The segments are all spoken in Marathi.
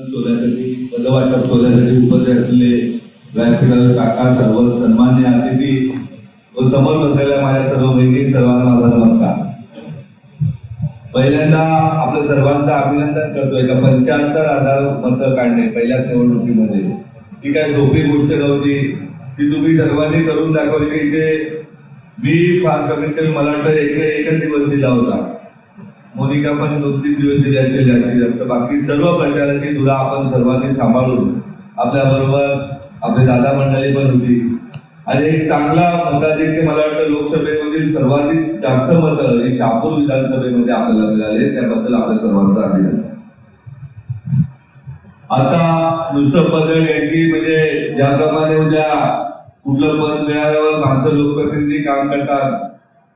शोधण्यासाठी पदवाटप शोधण्यासाठी उपस्थित असलेले व्यासपीठावर काका सर्व सन्मान्य अतिथी व समोर बसलेल्या माझ्या सर्व बहिणी सर्वांना माझा नमस्कार. पहिल्यांदा आपलं सर्वांचं अभिनंदन करतोय. का पंच्याहत्तर हजार मतं काढणे पहिल्याच निवडणुकीमध्ये. ही काय सोपी गोष्ट नव्हती. ती तुम्ही सर्वांनी करून दाखवली की इथे मी फार कमीत कमी मला वाटतं एक एकच दिवस दिला होता. मोनिका पण दोन तीन दिवस दिले असतील जास्तीत जास्त. बाकी सर्व प्रचाराची धुरा आपण सर्वांनी सांभाळून आपल्या बरोबर आपले दादा मंडळी पण होती. आणि एक चांगला मताधिक्य मला वाटतं लोकसभेमधील सर्वाधिक जास्त मतं हे शापूर विधानसभेमध्ये आपल्याला मिळाले. त्याबद्दल आपल्या सर्वांचं अभिनंदन. आता नुसतं पद यांची म्हणजे ज्याप्रमाणे उद्या कुठलं पद मिळाल्यावर माणसं लोकप्रतिनिधी काम करतात.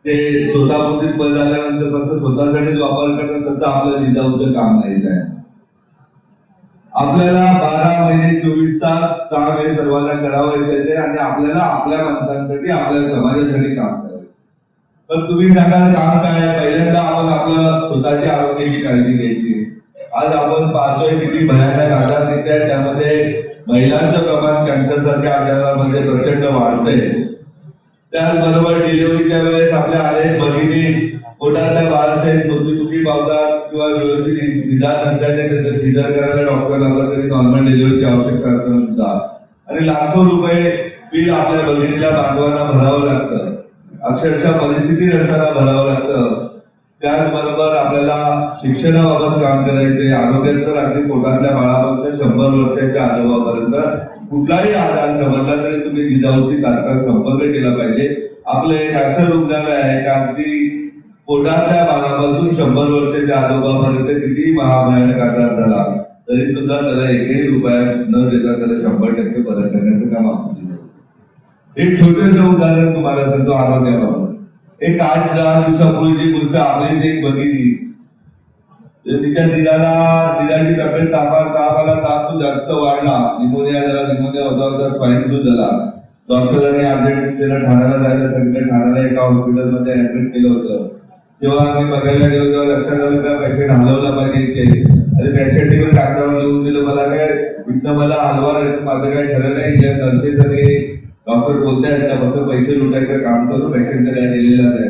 ते स्वतःपुरतीच पद झाल्यानंतर फक्त स्वतःसाठीच वापर करतात तसं आपलं जिजाऊचं काम नाही काय. आपल्याला बारा महिने चोवीस तास काम हे सर्वांना करावं येते आणि आपल्याला आपल्या माणसांसाठी आपल्या समाजासाठी काम करायचं पण तुम्ही सांगाल काम काय? पहिल्यांदा आपण आपलं स्वतःच्या आरोग्याची काळजी घ्यायची. आज आपण पाहतोय किती भयानक आजार निघताय त्यामध्ये महिलांचं प्रमाण कॅन्सर सारख्या आजारामध्ये प्रचंड वाढतंय. त्याचबरोबर डिलिव्हरीच्या वेळेस आपल्या आले भगिनी पोटातल्या बाळासहित मृत्यूमुखी पावतात किंवा व्यवस्थित निदान नसल्याने त्याचं सीझर करायला डॉक्टर लावला तरी नॉर्मल डिलिव्हरीची आवश्यकता असताना सुद्धा. आणि लाखो रुपये बिल आपल्या भगिनीला बांधवांना भरावं लागतं. अक्षरशः परिस्थिती असताना भरावं लागतं. त्याचबरोबर आपल्याला शिक्षणाबाबत काम करायचे आरोग्यात तर अगदी पोटातल्या बाळापासून शंभर वर्षाच्या आजोबापर्यंत कुठलाही आजार समजला तरी तुम्ही जिजाऊशी तात्काळ संपर्क केला पाहिजे. आपलं एक असं रुग्णालय आहे का अगदी पोटातल्या भागापासून शंभर वर्षाच्या आजोबापर्यंत कितीही महाभयानक आजार झाला तरी सुद्धा त्याला एकही रुपया न देता त्याला शंभर टक्के बरं करण्याचं काम आपण एक छोटस उदाहरण तुम्हाला सांगतो आरोग्याबाबत. एक आठ दहा दिवसापूर्वीची गोष्ट आपली एक बघितली तिच्या दिलाला दिलाची तब्येत तापा ताप आला ताप तो जास्त वाढला. निमोनिया झाला निमोनिया होता होता स्वाईन फ्लू झाला. डॉक्टरांनी अपडेट त्याला ठाण्याला जायला सांगितलं. ठाण्याला एका हॉस्पिटलमध्ये ऍडमिट केलं होतं. तेव्हा आम्ही बघायला गेलो तेव्हा लक्षात आलं का पेशंट हलवला पाहिजे इथे. आणि पेशंट पण कागदावर लिहून दिलं. मला काय इथं मला हलवा नाही माझं काय ठरलं नाही. ज्या नर्सेस आणि डॉक्टर बोलतायत त्या फक्त पैसे लुटायचं काम करून पेशंटला काय दिलेलं नाही.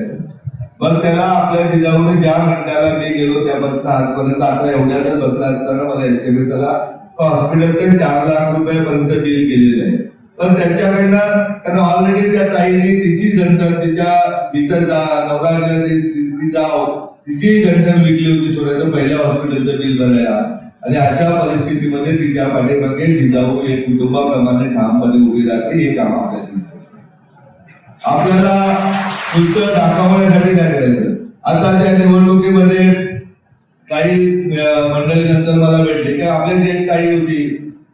मग त्याला आपल्या जिजाऊने ज्या घंटाला मी गेलो त्यापासून आजपर्यंत आता एवढ्यातच बसला असताना मला एस त्याला हॉस्पिटलचे चार लाख रुपयापर्यंत बिल केलेलं आहे. पण त्यांच्याकडनं कारण ऑलरेडी त्या ताईने तिची गंठन तिच्या तिचा जा- नवरा गेला ती- जाव तिची गंठन विकली होती सोन्याचं पहिल्या हॉस्पिटलचं बिल भरायला. आणि अशा परिस्थितीमध्ये तिच्या पाठीमागे जिजाऊ एक कुटुंबाप्रमाणे ठामपणे उभी राहते हे काम आपल्याला आपल्याला दाखवण्यासाठी नाही करायचं आता त्या निवडणुकीमध्ये काही मंडळी नंतर मला भेटले. की आपल्या ती एक ताई होती.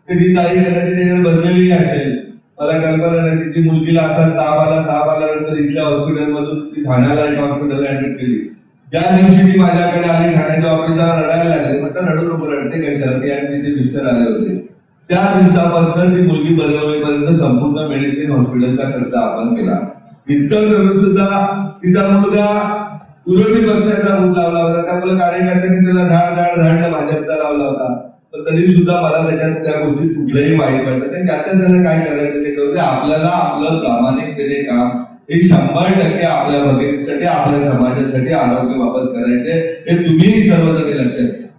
की ती ताई कदाचित त्याच्यात बसलेली असेल. मला कल्पना नाही. तिची मुलगीला असा ताप आला. ताप आल्यानंतर इथल्या हॉस्पिटलमधून ती ठाण्याला एका हॉस्पिटलला ऍडमिट केली. ज्या दिवशी ती माझ्याकडे आली ठाण्याच्या ऑफिसला रडायला लागली. म्हटलं रडू नको रडते कशाला ती आणि तिचे मिस्टर आले होते. त्या दिवसापासून ती मुलगी बरे होईपर्यंत संपूर्ण मेडिसिन हॉस्पिटलचा खर्च आपण केला. इतकं करून सुद्धा तिचा मुलगा विरोधी पक्षाचा बूथ लावला होता. त्यामुळे कार्यकर्त्यांनी त्याला झाड झाड झाड भाजपचा लावला होता. पण तरी सुद्धा मला त्याच्यात त्या गोष्टी कुठलंही वाईट पडतं नाही त्याला काय करायचं ते करू दे. आपल्याला आपलं प्रामाणिकतेने काम हे शंभर टक्के आपल्या भगिनीसाठी आपल्या समाजासाठी आरोग्याबाबत करायचे हे तुम्ही सर्वजणी लक्षात घ्या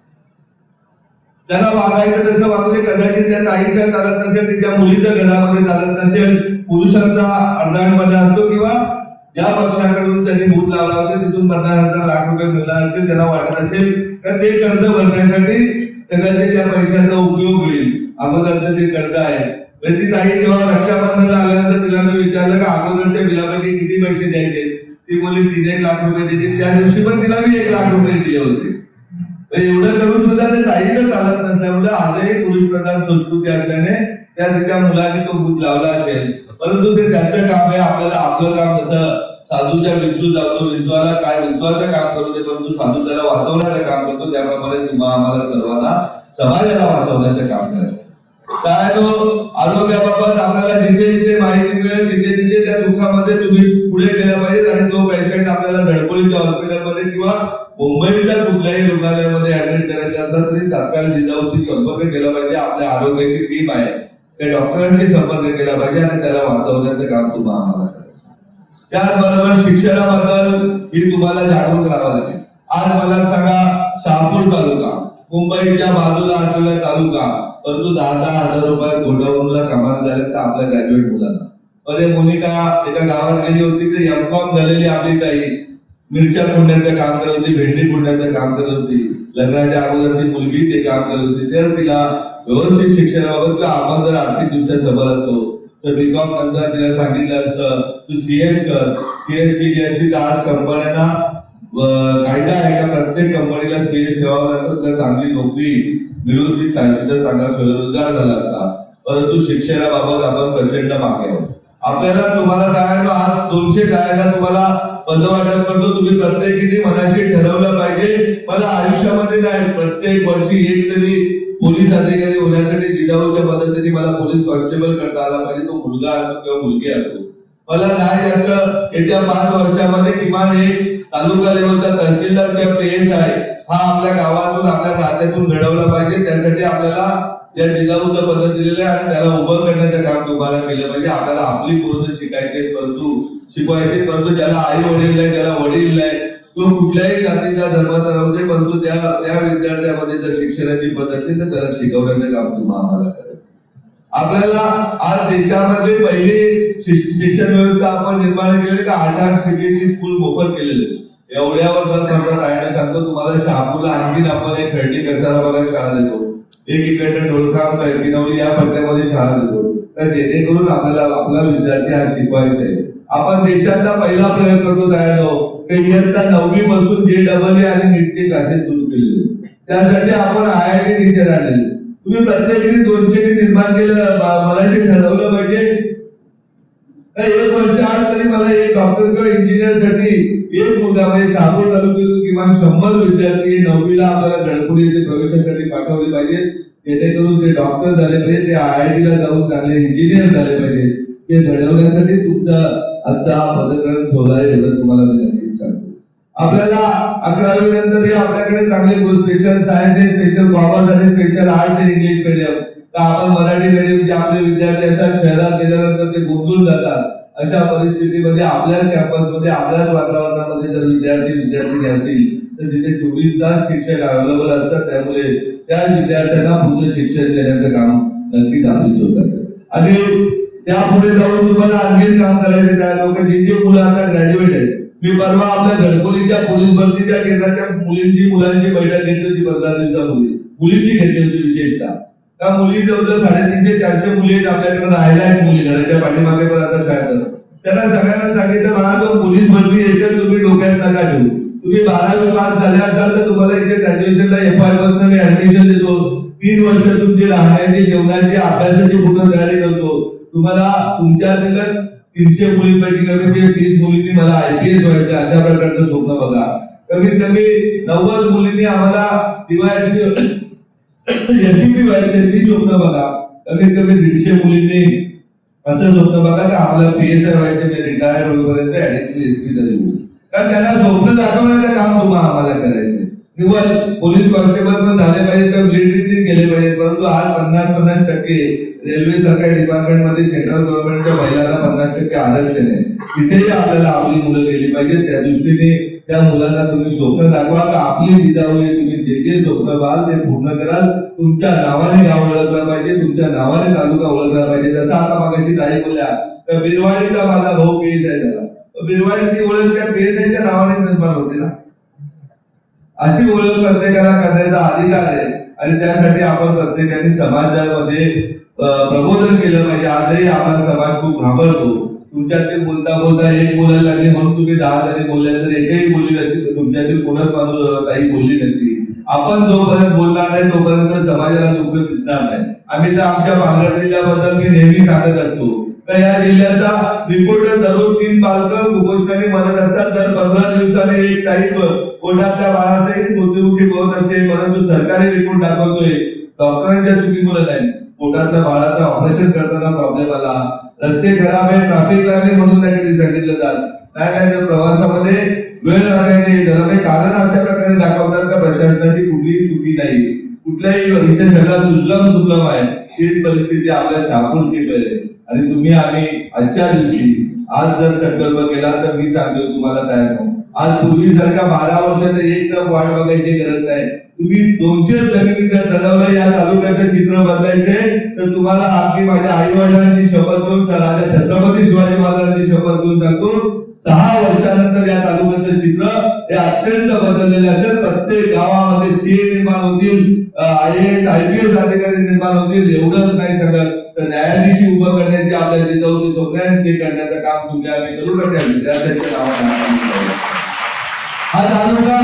त्याला वागायचं तसं वागले कदाचित त्या ताईचं चालत नसेल तिच्या मुलीच्या घरामध्ये चालत नसेल पुरुषांचा अर्धांमध्ये असतो किंवा ज्या पक्षाकडून त्यांनी भूत लावला होता तिथून पन्नास हजार लाख रुपये मिळणार असतील त्यांना वाटत असेल तर ते कर्ज भरण्यासाठी कदाचित त्या पैशाचा उपयोग होईल. अगोदरचं जे कर्ज आहे म्हणजे ती ताई जेव्हा रक्षाबंधनला आल्यानंतर तिला मी विचारलं का अगोदरच्या बिलापैकी किती पैसे द्यायचे? ती बोलली तीन एक लाख रुपये द्यायचे त्या दिवशी पण तिला मी एक लाख रुपये दिले होते. एवढं करून सुद्धा ते ताईनं चालत नसल्यामुळे आजही पुरुष प्रधान संस्कृती असल्याने त्या तिच्या मुलाने तो बूथ लावला असेल. परंतु ते त्याचं काम आहे आपल्याला आपलं काम जसं साधूच्या विंचू जातो विंचवाला काय विंचवाचं काम करतो दे परंतु साधू त्याला वाचवण्याचं काम करतो त्याप्रमाणे तुम्हा आम्हाला सर्वांना समाजाला वाचवण्याचं काम करायचं काय तो आरोग्याबाबत आपल्याला जिथे जिथे माहिती मिळेल तिथे तिथे त्या दुःखामध्ये तुम्ही पुढे गेला पाहिजे आणि तो पेशंट आपल्याला झडपोलीच्या हॉस्पिटलमध्ये किंवा मुंबईतल्या कुठल्याही रुग्णालयामध्ये ऍडमिट करायचं असलं तरी तात्काळ जिजाऊशी संपर्क केला पाहिजे. आपल्या आरोग्याची टीम आहे. त्या डॉक्टरांशी संपर्क केला पाहिजे आणि त्याला वाचवण्याचं काम तुम्हाला आम्हाला त्याचबरोबर शिक्षणाबद्दल मी तुम्हाला जागरूक राहावं लागेल. आज मला सांगा शहापूर तालुका मुंबईच्या बाजूला असलेला तालुका परंतु दहा दहा हजार रुपये गोडाऊनला कामाला झाले तर आपल्या ग्रॅज्युएट मुलांना. अरे मोनिका एका गावात गेली होती तर एम कॉम झालेली आपली ताई मिरच्या फोडण्याचं काम करत होती भेंडी फोडण्याचं काम करत होती. लग्नाच्या अगोदरची मुलगी ते काम करत होती. तर तिला व्यवस्थित शिक्षणाबाबत किंवा आपण जर आर्थिकदृष्ट्या सबल असतो तर बीकॉम नंतर तिला सांगितलं असतं तू सीएस कर. सीएस केली असती तर आज कंपन्यांना कायदा आहे का? प्रत्येक कंपनीला सीएस ठेवावं लागतं. तर चांगली नोकरी मिळून मी चांगली चांगला स्वयंरोजगार झाला असता. परंतु शिक्षणाबाबत आपण प्रचंड मागे आहोत. आपल्याला तुम्हाला काय आज दोनशे टाळ्याला तुम्हाला पदवाटप करतो. तुम्ही प्रत्येकीने मनाशी ठरवलं पाहिजे. मला आयुष्यामध्ये नाही प्रत्येक वर्षी एक तरी पोलीस अधिकारी होण्यासाठी जिजाऊच्या पद्धतीने मला पोलीस कॉन्स्टेबल करता आला पाहिजे. तो मुलगा असो किंवा मुलगी असो. मला नाही जास्त येत्या पाच वर्षामध्ये किमान एक तालुका लेवलचा तहसीलदार किंवा पीएस आहे हा आपल्या गावातून आपल्या नात्यातून घडवला पाहिजे. त्यासाठी आपल्याला या जिजाऊचं पद्धत दिलेलं आहे आणि त्याला उभं करण्याचं काम तुम्हाला केलं पाहिजे. आपल्याला आपली पूर्ण शिकायचे परंतु शिकवायचे परंतु ज्याला आई वडील नाही ज्याला वडील नाही तो कुठल्याही जातीच्या धर्माचा राहू दे परंतु त्या त्या विद्यार्थ्यामध्ये जर शिक्षणाची पद असेल तर त्याला शिकवण्याचं काम तुम्हाला करायचं आपल्याला आज देशामध्ये पहिली शिक्षण व्यवस्था आपण निर्माण केली का? आठ आठ सीबीएसई स्कूल मोफत केलेले एवढ्या वर्गात म्हणतात आहे ना सांगतो तुम्हाला शहापूरला आणखीन आपण एक खर्डी कसारा बघा शाळा देतो? एक इकडनं ढोलकाम किनवली या पट्ट्यामध्ये शाळा देतो. तर जेणेकरून आपल्याला आपला विद्यार्थी आज शिकवायचा आहे आपण देशातला पहिला प्रयोग करतो तयार इयत्ता नववी पासून जे डबल आणि नीटचे क्लासेस सुरू केलेले त्यासाठी आपण आय आय टी टीचर आणलेले तुम्ही प्रत्येकाने दोनशे निर्माण केलं मला ते ठरवलं पाहिजे. एक वर्ष आठ तरी मला एक डॉक्टर किंवा इंजिनियरसाठी एक मुलगा म्हणजे शहापूर तालुक्यातून किमान शंभर विद्यार्थी नववीला आपल्याला गणपुरी येथे प्रवेशासाठी पाठवले पाहिजे. जेणेकरून ते डॉक्टर झाले पाहिजे ते आय आय ला जाऊन चांगले इंजिनियर झाले पाहिजे. ते घडवण्यासाठी तुमचा आजचा हा पदक्रम सोहळा एवढं तुम्हाला मी नक्कीच सांगतो आपल्याला अकरावी नंतर हे आपल्याकडे चांगले स्पेशल सायन्स आहे स्पेशल कॉमर्स आहे स्पेशल आर्ट्स आहे इंग्लिश मीडियम का आपण मराठी मीडियम जे आपले विद्यार्थी असतात शहरात गेल्यानंतर ते गोंधळून जातात. अशा परिस्थितीमध्ये आपल्याच कॅम्पसमध्ये आपल्याच वातावरणामध्ये जर विद्यार्थी विद्यार्थी घ्यातील तर तिथे चोवीस तास शिक्षक अवेलेबल असतात. त्यामुळे त्या विद्यार्थ्यांना पुढचं शिक्षण देण्याचं काम नक्कीच आपली होतात आणि त्यापुढे जाऊन तुम्हाला आणखी काम करायचे त्या लोक जे जे मुलं आता ग्रॅज्युएट आहेत मी परवा आपल्या घरकुलीच्या पोलीस भरतीच्या केंद्राच्या मुलींची मुलांची बैठक घेतली होती पंधरा दिवसापूर्वी. मुलींची घेतली होती विशेषतः. त्या मुली जवळजवळ साडेतीनशे चारशे मुली आहेत आपल्याकडे. राहायला आहेत मुली घराच्या पाठीमागे पण आता शाळेत त्यांना सगळ्यांना सांगितलं मला जो पोलीस भरती याच्यात तुम्ही डोक्यात नका ठेवू. तुम्ही बारावी पास झाले असाल तर तुम्हाला इथे ग्रॅज्युएशनला एफ आयपासून मी ऍडमिशन देतो. तीन वर्ष तुमची राहण्याची जेवणाची अभ्यासाची पूर्ण तयारी करतो. तुम्हाला तुमच्या तिथं तीनशे मुलींपैकी कमीत कमी तीस मुलींनी मला आयपीएस व्हायचं अशा प्रकारचं स्वप्न बघा. कमीत कमी नव्वद मुलींनी आम्हाला डीवायएसपी एसीपी व्हायचे ती स्वप्न बघा. कमीत कमी दीडशे मुलींनी असं स्वप्न बघा की आम्हाला पीएसआय व्हायचे मी रिटायर होईपर्यंत ऍडिशनल एसपी तरी कारण त्यांना स्वप्न दाखवण्याचं काम तुम्हाला आम्हाला करायचं किंवा पोलीस कॉन्स्टेबल पण झाले पाहिजे किंवा मिलिटरीतील गेले पाहिजे परंतु आज पन्नास पन्नास टक्के रेल्वे सरकारी डिपार्टमेंटमध्ये सेंट्रल गव्हर्नमेंटच्या महिलांना पन्नास टक्के आरक्षण आहे. तिथेही आपल्याला आपली मुलं गेली पाहिजे त्या दृष्टीने त्या मुलांना तुम्ही स्वप्न दाखवा का? आपली विजा होईल तुम्ही जे जे स्वप्न पाहाल ते पूर्ण कराल. तुमच्या नावाने गाव ओळखला पाहिजे. तुमच्या नावाने तालुका ओळखला पाहिजे. जसं आता मागाशी ताई बोलल्या तर बिरवाडीचा माझा भाऊ पेश आहे त्याला बिरवाडी बिरवाडीची ओळख त्या पीएसआयच्या नावाने निर्माण होते ना. अशी ओळख प्रत्येकाला करण्याचा अधिकार आहे. आणि त्यासाठी आपण प्रत्येकाने समाजामध्ये प्रबोधन केलं पाहिजे. आजही आपला समाज खूप घाबरतो. तुमच्यातील बोलता बोलता एक बोलायला लागले म्हणून तुम्ही दहा जणी बोलले तर एकही बोलली नसती तुमच्यातील कोणच माणूस काही बोलली नसती. आपण जोपर्यंत बोलणार नाही तोपर्यंत समाजाला दुःख दिसणार नाही. आम्ही तर आमच्या पालघर जिल्ह्याबद्दल मी नेहमी सांगत असतो. या जिल्ह्याचा रिपोर्टर दररोज तीन पालक कुपोषणाने मदत असतात. दर पंधरा दिवसाने एक टाईप पोटातल्या बाळासहित मृत्युमुखी होत असते. परंतु सरकारी रिपोर्ट दाखवतोय डॉक्टरांच्या चुकीमुळे नाही. पोटातल्या बाळाचा ऑपरेशन करताना प्रॉब्लेम आला. रस्ते खराब आहे ट्रॅफिक लागले म्हणून त्या कधी सांगितलं जात. काय काय प्रवासामध्ये वेळ लागायचे. त्याला काही कारण अशा प्रकारे दाखवतात का? प्रशासनाची कुठलीही चुकी नाही. कुठल्याही इथे सगळा सुल्लम सुल्लम आहे. तीच परिस्थिती आपल्या शहापूरची आहे आणि तुम्ही आम्ही आजच्या दिवशी आज जर संकल्प केला तर मी सांगतो तुम्हाला तयार आज पूर्वीसारखा बारा वर्षाचा एक तर वाट बघायची गरज नाही. तुम्ही दोनशे जमिनी जर ठरवलं या तालुक्याचं चित्र बदलायचे तर तुम्हाला आपली माझ्या आई वडिलांची शपथ घेऊन राजा छत्रपती शिवाजी महाराजांची शपथ घेऊन सांगतो सहा वर्षानंतर या तालुक्याचं चित्र हे अत्यंत बदललेले असेल. प्रत्येक गावामध्ये सीए निर्माण होतील I S I P S अधिकारी निर्माण होतील एवढंच नाही सगळं. तर न्यायाधीशी उभं करण्याची आपल्या जिजाऊची स्वप्नाने आणि ते करण्याचं काम तुम्ही आम्ही करू का त्या विद्यार्थ्यांच्या नावाने हा तालुका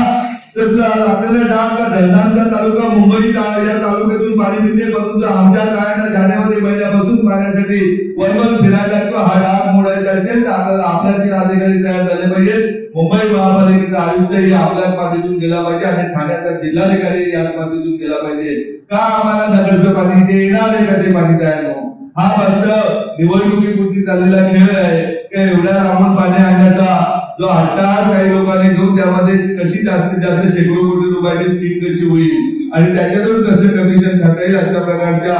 तसला आपल्याला डाग का धरणांचा तालुका मुंबई या तालुक्यातून पाणी पिते परंतु आमच्या तायांना जानेवारी महिन्यापासून पाण्यासाठी वरवर फिरायला किंवा हा डाग मोडायचा असेल तर आपल्याला आपल्यातील अधिकारी तयार झाले पाहिजे मुंबई महापालिकेचा आयुक्त ही आपल्या मातीतून गेला पाहिजे आणि ठाण्याचा जिल्हाधिकारी या मातीतून गेला पाहिजे. का आम्हाला नगरचं पाणी इथे येणार आहे का ते पाणी तयार हो हा फक्त निवडणुकीपुरती चाललेला खेळ आहे. का एवढ्या लांबून पाणी आणण्याचा जो हट्टार काही लोकांनी घेऊन त्यामध्ये कशी जास्तीत जास्त शेकडो कोटी रुपयाची स्कीम कशी होईल? आणि त्याच्यातून कसं कमिशन खाता येईल अशा प्रकारच्या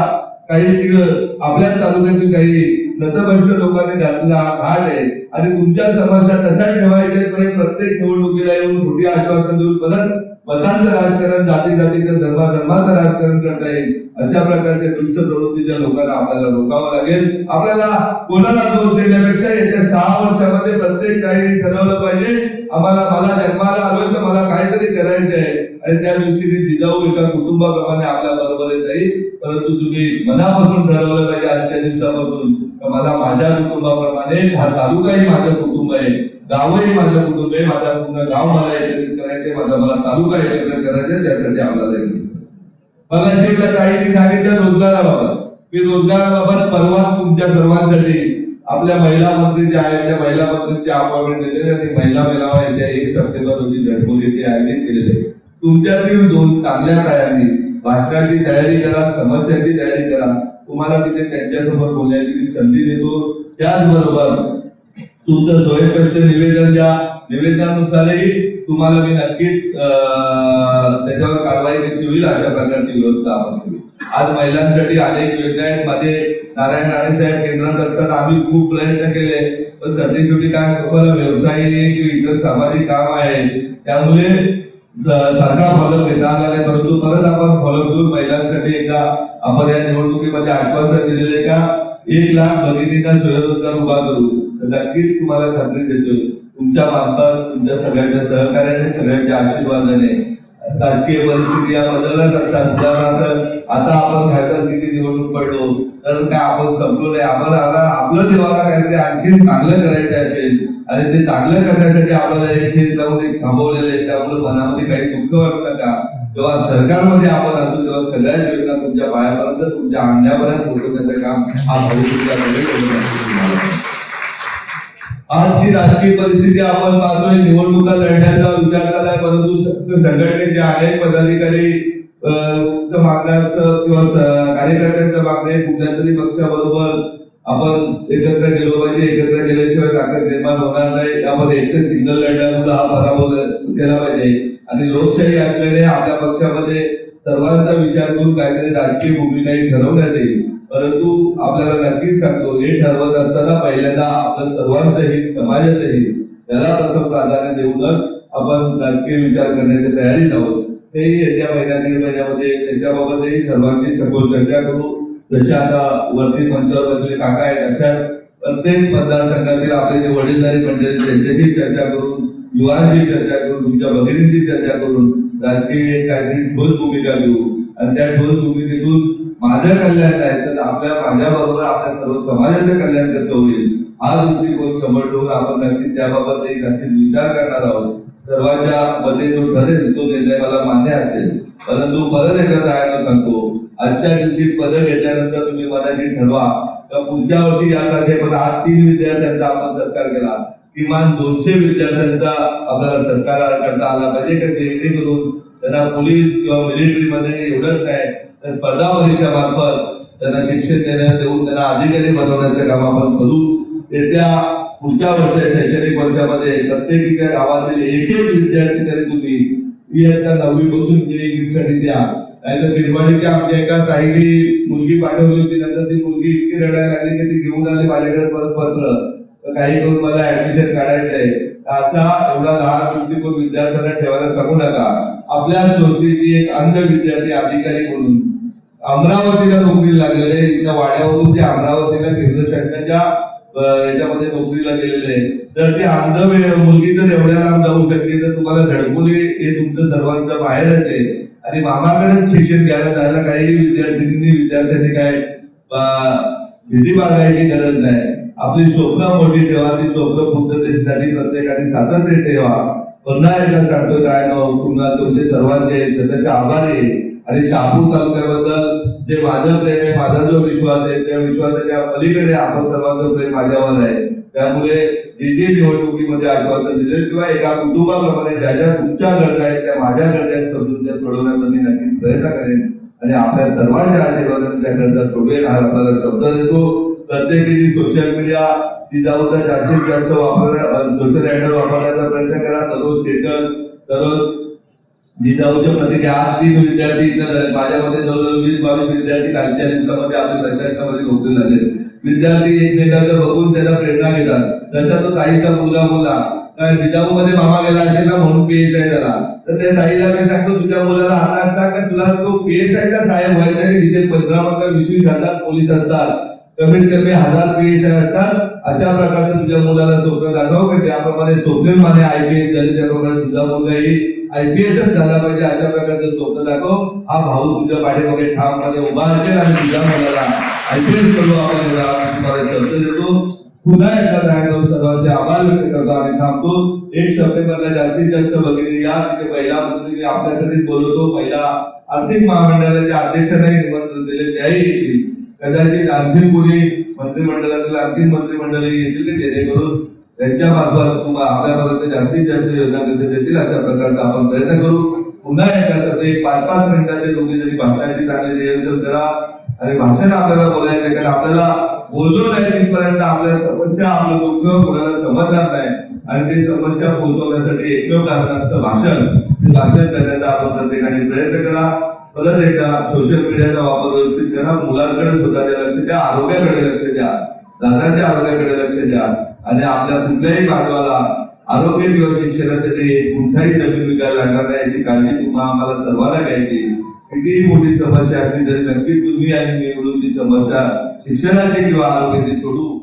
काही आपल्या आपल्याच तालुक्यातील काही नतभ्रष्ट लोकांनी घातलेला हा घाट आहे. आणि तुमच्या समस्या कशा ठेवायच्या प्रत्येक निवडणुकीला येऊन खोटी आश्वासन देऊन परत पदांचं राजकारण जाती जातीचं धर्मा धर्माचं राजकारण करता येईल. अशा प्रकारच्या दुष्ट प्रवृत्तीच्या लोकांना आपल्याला रोखावं लागेल. आपल्याला कोणाला दोष देण्यापेक्षा येत्या सहा वर्षामध्ये प्रत्येक काही ठरवलं पाहिजे. आम्हाला मला जन्माला आलोय तर मला काहीतरी करायचं आहे. आणि त्या दृष्टीने जिजाऊ एका कुटुंबाप्रमाणे आपल्या बरोबर येत जाईल. परंतु तुम्ही मनापासून ठरवलं पाहिजे आजच्या दिवसापासून. मला माझ्या कुटुंबाप्रमाणे हा तालुकाही माझं कुटुंब आहे गावही माझं कुटुंब आहे माझा पूर्ण गाव मला एकत्रित करायचंय माझा मला तालुका एकत्रित करायचा त्यासाठी आम्हाला एकत्रित मग अशी काही सांगितलं रोजगाराबाबत मी रोजगाराबाबत परवा तुमच्या सर्वांसाठी आपल्या महिला मंत्री ज्या आहेत त्या महिला मंत्रीची अपॉइंटमेंट दिलेली आणि महिला मेळावा येत्या एक सप्टेंबर रोजी झडपूर येथे आयोजित केलेले तुमच्यातील दोन चांगल्या तयारी भाषणाची तयारी करा समस्यांची तयारी करा. तुम्हाला तिथे त्यांच्यासमोर बोलण्याची मी संधी देतो त्याचबरोबर तुमचं सोयीस्कर निवेदन द्या. निवेदनानुसारही तुम्हाला मी नक्कीच त्याच्यावर कारवाई कशी होईल अशा प्रकारची व्यवस्था आपण केली आज महिलांसाठी अनेक योजना आहेत. मध्ये नारायण राणे साहेब केंद्रात असताना आम्ही खूप प्रयत्न केले पण सध्या शेवटी काय तुम्हाला व्यवसाय इतर सामाजिक काम आहे. त्यामुळे सारखा फॉलोअप घेता आला नाही परंतु परत आपण फॉलोअप घेऊन महिलांसाठी एकदा आपण या निवडणुकीमध्ये आश्वासन दिलेले का? एक लाख भगिनींना स्वयंरोजगार उभा करू. तर नक्कीच तुम्हाला खात्री देतो तुमच्या मार्फत तुमच्या सगळ्यांच्या सहकार्याने सगळ्यांच्या आशीर्वादाने राजकीय परिस्थिती या बदलत असतात. उदाहरणार्थ आता आपण खासदारकीची निवडणूक पडलो तर काय आपण संपलो नाही. आपण आता आपलं देवाला काहीतरी आणखी चांगलं करायचं असेल आणि ते चांगलं करण्यासाठी आपल्याला एक हे जाऊन एक थांबवलेलं आहे. त्यामुळे मनामध्ये काही दुःख वाटतं का? जेव्हा सरकारमध्ये आपण असतो तेव्हा सगळ्याच योजना तुमच्या पायापर्यंत तुमच्या अंड्यापर्यंत पोहोचवण्याचं काम हा भाऊच्या आज जी राजकीय परिस्थिती आपण पाहतोय निवडणुका लढण्याचा विचार चाललाय परंतु संघटनेचे अनेक पदाधिकारी मागणं असतं किंवा स- कार्यकर्त्यांचं मागणं आहे कुठल्या तरी पक्षाबरोबर आपण एकत्र गेलो पाहिजे एकत्र गेल्याशिवाय ताकद निर्माण होणार नाही. त्यामध्ये एकच सिंगल लढण्यामुळे हा पराभव केला पाहिजे. आणि लोकशाही असल्याने आपल्या पक्षामध्ये सर्वांचा विचार करून काहीतरी राजकीय भूमिकाही ठरवण्यात येईल. परंतु आपल्याला नक्कीच सांगतो हे ठरवत असताना पहिल्यांदा आपलं सर्वांचं हित समाजाचं हित त्याला प्रथम प्राधान्य देऊनच आपण राजकीय विचार करण्याच्या तयारीत आहोत तेही येत्या महिन्या दीड महिन्यामध्ये त्याच्याबाबतही सर्वांची सखोल चर्चा करू. जशा आता वरती मंचावर बसलेले काका आहेत अशा प्रत्येक मतदारसंघातील आपले जे वडीलधारी मंडळी त्यांच्याशी चर्चा करून युवांशी चर्चा करून तुमच्या भगिनींची चर्चा करून राजकीय काहीतरी ठोस भूमिका घेऊ. आणि त्या ठोस भूमिकेतून माझ्या कल्याण नाही तर आपल्या माझ्या बरोबर आपल्या सर्व समाजाचं कल्याण कसं होईल? हा दृष्टिकोन समोर ठेवून आपण नक्कीच त्याबाबतही नक्कीच विचार करणार आहोत. सर्वांच्या मध्ये जो ठरेल तो निर्णय मला मान्य असेल. परंतु परत एकदा जायला सांगतो आजच्या दिवशी पदक घेतल्यानंतर तुम्ही मनाशी ठरवा. का पुढच्या वर्षी या तारखेपर्यंत आज तीन विद्यार्थ्यांचा आपण सत्कार केला? किमान दोनशे विद्यार्थ्यांचा आपल्याला सत्कार करता आला पाहिजे का? जेणेकरून त्यांना पोलीस किंवा मिलिटरी मध्ये एवढंच नाही स्पर्धा परीक्षा मार्फत त्यांना शिक्षण देण्यात देऊन त्यांना अधिकारी बनवण्याचं काम आपण करू. येत्या पुढच्या वर्षा शैक्षणिक वर्षामध्ये प्रत्येक गावातील एक एक विद्यार्थी तरी तुम्ही इयत्ता नववी पासून साठी द्या. नाहीतर बिरवाडीच्या आमच्या एका ताईने मुलगी पाठवली होती नंतर ती मुलगी इतकी रडायला लागली की ती घेऊन आली माझ्याकडे परत पत्र. तर काही करून मला ऍडमिशन काढायचं आहे. असा एवढा लहान दृष्टिकोन विद्यार्थ्यांना ठेवायला सांगू नका. आपल्या सोबतीची एक अंध विद्यार्थी अधिकारी म्हणून अमरावतीला नोकरी लागलेले इथल्या वाड्यावरून ते अमरावतीला केंद्र शासनाच्या याच्यामध्ये नोकरीला गेलेले तर ते अंध मुलगी जर एवढ्या लांब जाऊ शकते तर तुम्हाला धडकुले हे तुमचं सर्वांचं बाहेरच आहे. आणि मामाकडेच शिक्षण घ्यायला जायला काही विद्यार्थिनी विद्यार्थ्यांनी काय भीती बाळगायची गरज नाही. आपली स्वप्न मोठी ठेवा ती स्वप्न पूर्णतेसाठी प्रत्येकाने सातत्य ठेवा. पुन्हा एकदा सांगतो काय नो पुन्हा तुमचे सर्वांचे सध्याचे आभारी आहे. आणि शहापूर तालुक्याबद्दल जे माझं प्रेम आहे माझा जो विश्वास आहे त्या विश्वासाच्या पलीकडे आपण सर्वांचं प्रेम माझ्यावर आहे. त्यामुळे जे जे निवडणुकीमध्ये आश्वासन दिले किंवा एका कुटुंबाप्रमाणे ज्या ज्या तुमच्या गरजा आहेत त्या माझ्या गरजा आहेत समजून त्या सोडवण्याचा मी नक्कीच प्रयत्न करेन. आणि आपल्या सर्वांच्या आशीर्वादाने त्या गरजा सोडवेन हा आपल्याला शब्द देतो. प्रत्येकीची सोशल मीडिया ती जाऊ जास्तीत जास्त वापरण्या सोशल हँडल वापरण्याचा प्रयत्न करा. दररोज स्टेटस दररोज जिजाऊच्या मध्ये आज तीन विद्यार्थी माझ्यामध्ये जवळजवळ वीस बावीस विद्यार्थी कालच्या दिवसामध्ये आपल्या प्रशासनामध्ये नोकरी झाले. विद्यार्थी एकमेकांचं बघून त्यांना प्रेरणा घेतात. तसा तो ताईचा मुलगा बोलला काय जिजाऊ मध्ये मामा गेला असेल ना म्हणून पीएच आय झाला. तर त्या ताईला मी सांगतो तुझ्या मुलाला आता सांग का? तुला तो पीएच आयचा साहेब व्हायचा की जिथे पंधरा पंधरा वीस वीस हजार पोलीस असतात. कमीत कमी हजार पीएसआय असतात. अशा प्रकारचं तुझ्या मुलाला स्वप्न दाखव का ज्याप्रमाणे स्वप्नील माने आयपीएस झाले त्याप्रमाणे तुझा मुलगाही आयपीएसच झाला पाहिजे अशा प्रकारचं स्वप्न दाखव. हा भाऊ तुझ्या पाठीमागे ठामपणे उभा असेल आणि तुझ्या मुलाला आयपीएस करू आपण तुम्हाला शब्द देतो. पुन्हा एकदा सांगतो सर्वांचे आभार व्यक्त करतो आणि थांबतो. एक सप्टेंबरला जास्तीत जास्त भगिनी या तिथे महिला मंत्री आपल्यासाठीच बोलवतो. महिला आर्थिक महामंडळाच्या अध्यक्षांनाही निमंत्रण दिले त्याही येतील. कदाचित आणखी कोणी मंत्रिमंडळातील आणखी मंत्रिमंडळ येतील की जेणेकरून त्यांच्या मार्फत आपल्यापर्यंत जास्तीत जास्त योजना कसे देतील अशा प्रकारचा आपण प्रयत्न करू. पुन्हा एकदा पाच पाच मिनिटाचे दोघी जरी भाषणाची चांगली रिहर्सल करा आणि भाषण आपल्याला बोलायचं आहे, कारण आपल्याला बोलतो नाही तिथपर्यंत आपल्या समस्या आपलं दुःख कोणाला समजणार नाही. आणि ते समस्या पोहोचवण्यासाठी एकमेव कारण असतं भाषण. ते भाषण करण्याचा आपण प्रत्येकाने प्रयत्न करा. परत एकदा सोशल मीडियाचा वापर व्यवस्थित करा. मुलांकडे स्वतःच्या लक्ष द्या. आरोग्याकडे लक्ष द्या. दादाच्या आरोग्याकडे लक्ष द्या. आणि आपल्या कुठल्याही बांधवाला आरोग्य किंवा शिक्षणासाठी कुठलाही जमीन विकायला लागणार नाही याची काळजी तुम्हा आम्हाला सर्वांना घ्यायची कितीही मोठी समस्या असली तरी नक्की तुम्ही आणि मी मिळून ती समस्या शिक्षणाची किंवा आरोग्याची सोडू.